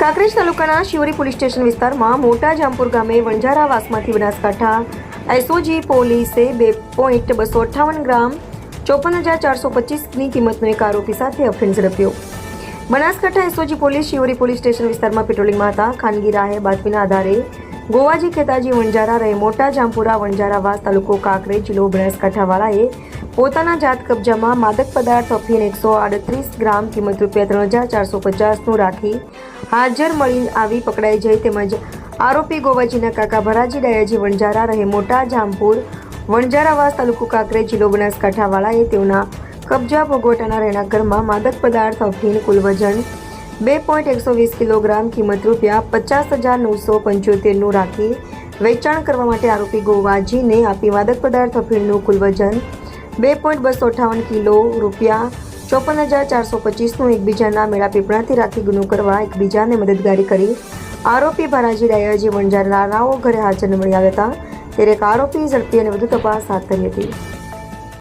કાંકરેજ તાલુકાના Shivri police station વિસ્તારમાં મોટા જામપુર ગામે વણઝારાવાસમાંથી બનાસકાંઠા એસઓજી પોલીસે બે પોઈન્ટ બસો અઠ્ઠાવન ગ્રામ ચોપન હજાર ચારસો પચીસની કિંમતનો એક આરોપી સાથે અફેન્સ ઝડપ્યો. Banaskantha SOG police Shivri police station વિસ્તારમાં પેટ્રોલિંગમાં હતા. ખાનગી રાહે બાતમીના આધારે ગોવાજી ખેતાજી વણજારા રહે. મોટા જામપુરા વણજારાવાસ તાલુકો, કાંકરે, જિલ્લો બનાસકાંઠાવાળાએ પોતાના જાત કબજામાં માદક પદાર્થ અફીન એકસો આડત્રીસ ગ્રામ કિંમત રૂપિયા ત્રણ હજાર ચારસો પચાસનું રાખી હાજર મળી આવી પકડાઈ જઈ તેમજ આરોપી ગોવાજીના કાકા ભરાજી ડાયાજી વણજારા રહે. મોટા જામપુર વણજારાવાસ તાલુકો, કાંકરે, જિલ્લો બનાસકાંઠાવાળાએ તેઓના કબજા ભોગવટાના રહેણા ઘરમાં માદક પદાર્થ અફીન કુલ વજન બે પોઈન્ટ એકસો વીસ કિલોગ્રામ કિંમત રૂપિયા પચાસ હજાર નવસો પંચોતેરનું રાખી વેચાણ કરવા માટે આરોપી ગોવાજીને આપી માદક પદાર્થ અફીણનું કુલ વજન બે પોઈન્ટ બસો અઠ્ઠાવન કિલો રૂપિયા ચોપન હજાર ચારસો પચીસનું એકબીજાના મેળા પીપળાથી રાખી ગુનો કરવા એકબીજાને મદદગારી કરી. આરોપી ભરાજી ડાયાજી વણજારાઓ ઘરે હાજર મળી આવ્યા હતા. ત્યારે એક આરોપી ઝડપી અને વધુ તપાસ હાથ ધરી હતી.